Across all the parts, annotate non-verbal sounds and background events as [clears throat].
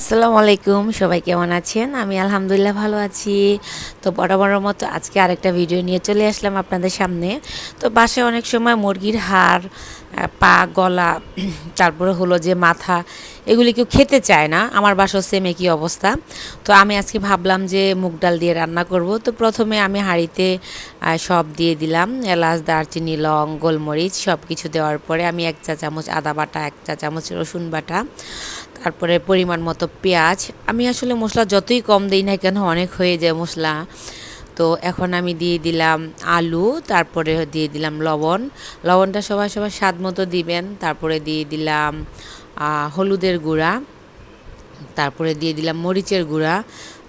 আসসালামু আলাইকুম, সবাই কেমন আছেন? আমি আলহামদুলিল্লাহ ভালো আছি। তো বরাবরের মতো আজকে আরেকটা ভিডিও নিয়ে চলে আসলাম আপনাদের সামনে। তো বাসায় অনেক সময় মুরগির হাড় পা, গলা, [clears throat] তারপরে হলো যে মাথা, এগুলি কেউ খেতে চায় না। আমার বাসাও সেম একই অবস্থা। তো আমি আজকে ভাবলাম যে মুগ ডাল দিয়ে রান্না করব। তো প্রথমে আমি হাঁড়িতে সব দিয়ে দিলাম। এলাচ, দারচিনি, লং, গোলমরিচ সব কিছু দেওয়ার পরে আমি এক চা চামচ আদা বাটা, এক চা চামচ রসুন বাটা। তারপরে পরিমাণ মতো পেঁয়াজ। আমি আসলে মশলা যতই কম দিই না কেন অনেক হয়ে যায় মশলা। তো এখন আমি দিয়ে দিলাম আলু, তারপরে দিয়ে দিলাম লবণ। লবণটা সবাই সবাই স্বাদ মতো দিবেন। তারপরে দিয়ে দিলাম হলুদের গুঁড়া। তারপরে দিয়ে দিলাম মরিচের গুঁড়া।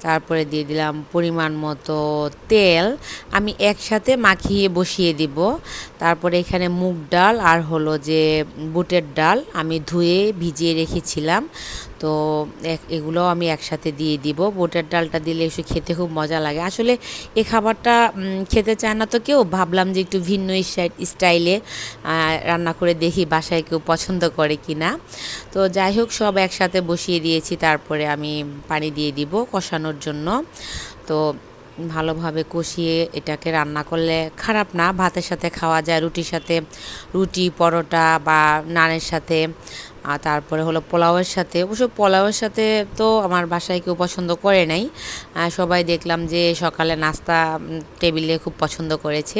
তারপরে দিয়ে দিলাম পরিমাণ মতো তেল। আমি একসাথে মাখিয়ে বসিয়ে দিব। তারপরে এখানে মুগ ডাল আর হলো যে বুটের ডাল আমি ধুয়ে ভিজিয়ে রেখেছিলাম। তো এগুলো আমি একসাথে দিয়ে দিব। বুটের ডালটা দিলে একটু খেতে খুব মজা লাগে। আসলে এ খাবারটা খেতে চায় না তো কেউ। ভাবলাম যে একটু ভিন্ন স্টাই- স্টাইলে রান্না করে দেখি বাসায় কেউ পছন্দ করে কি না তো যাই হোক, সব একসাথে বসিয়ে দিয়েছি। তারপরে আমি পানি দিয়ে দিব। কষানোর জন্য। তো ভালোভাবে কষিয়ে এটাকে রান্না করলে খারাপ না। ভাতের সাথে খাওয়া যায়, রুটির সাথে রুটি, পরোটা বা নানের সাথে। আর তারপরে হলো পোলাওয়ের সাথে। অবশ্য পোলাওয়ের সাথে তো আমার বাসায় কেউ পছন্দ করে নাই। সবাই দেখলাম যে সকালে নাস্তা টেবিলে খুব পছন্দ করেছে।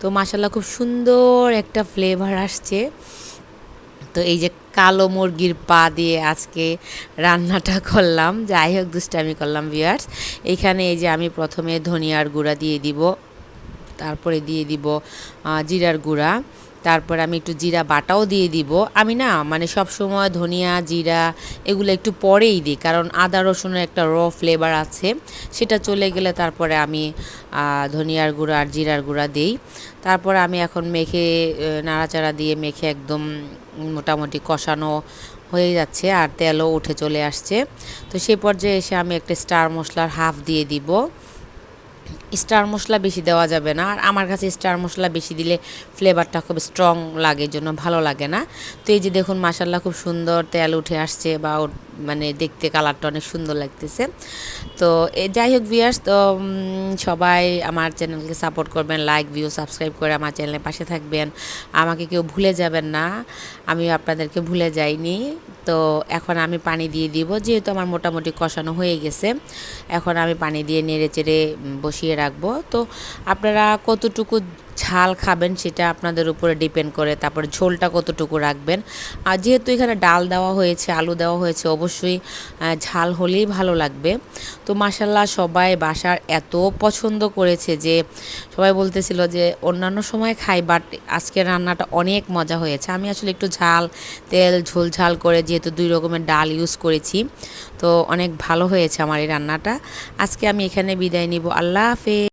তো মাসাল্লাহ খুব সুন্দর একটা ফ্লেভার আসছে। তো এই যে কালো মুরগির পা দিয়ে আজকে রান্নাটা [laughs] করলাম, যাই হোক দুষ্টামি করলাম ভিউয়ার্স এখানে এই যে আমি প্রথমে ধনিয়ার গুঁড়া দিয়ে দিব, তারপরে দিয়ে দিব জিরার গুঁড়া। তারপর আমি একটু জিরা বাটাও দিয়ে দিব। আমি না মানে সব সময় ধনিয়া, জিরা এগুলো একটু পরেই দিই, কারণ আদা, রসুনের একটা র ফ্লেভার আছে। সেটা চলে গেলে তারপরে আমি ধনিয়ার গুঁড়া আর জিরার গুঁড়া দিই। তারপর আমি এখন মেখে নাড়াচাড়া দিয়ে মেখে একদম মোটামুটি কষানো হয়ে যাচ্ছে আর তেলও উঠে চলে আসছে। তো সেই পর্যায়ে এসে আমি একটা স্টার মশলার হাফ দিয়ে দিব। স্টার মশলা বেশি দেওয়া যাবে না। আর আমার কাছে স্টার মশলা বেশি দিলে ফ্লেভারটা খুব স্ট্রং লাগে, জন্য ভালো লাগে না। তো এই যে দেখুন মাসাল্লাহ খুব সুন্দর তেল উঠে আসছে বা মানে দেখতে কালারটা অনেক সুন্দর লাগতেছে। তো যাই হোক ভিয়ার্স তো সবাই আমার চ্যানেলকে সাপোর্ট করবেন লাইক ভিউ সাবস্ক্রাইব করে আমার চ্যানেলের পাশে থাকবেন। আমাকে কেউ ভুলে যাবেন না আমি আপনাদেরকে ভুলে যাইনি। তো এখন আমি পানি দিয়ে দিব, যেহেতু আমার মোটামুটি কষানো হয়ে গেছে। এখন আমি পানি দিয়ে নেড়ে চেড়ে বসিয়ে রাখব। তো আপনারা কতটুকু ঝাল খাবেন সেটা আপনাদের উপরে ডিপেন্ড করে, তারপরে ঝোলটা কতটুকু রাখবেন। আর যেহেতু এখানে ডাল দেওয়া হয়েছে, আলু দেওয়া হয়েছে, অবশ্যই ঝাল হলেই ভালো লাগবে। তো মাসাল্লাহ সবাই বাসার এত পছন্দ করেছে যে, সবাই বলতেছিল যে, অন্যান্য সময় খাই বাট আজকে রান্নাটা অনেক মজা হয়েছে। আমি আসলে একটু ঝাল, তেল, ঝোল, ঝাল করে যেহেতু দুই রকমের ডাল ইউজ করেছি, তো অনেক ভালো হয়েছে আমার এই রান্নাটা। আজকে আমি এখানে বিদায় নিব। আল্লাহ হাফেজ।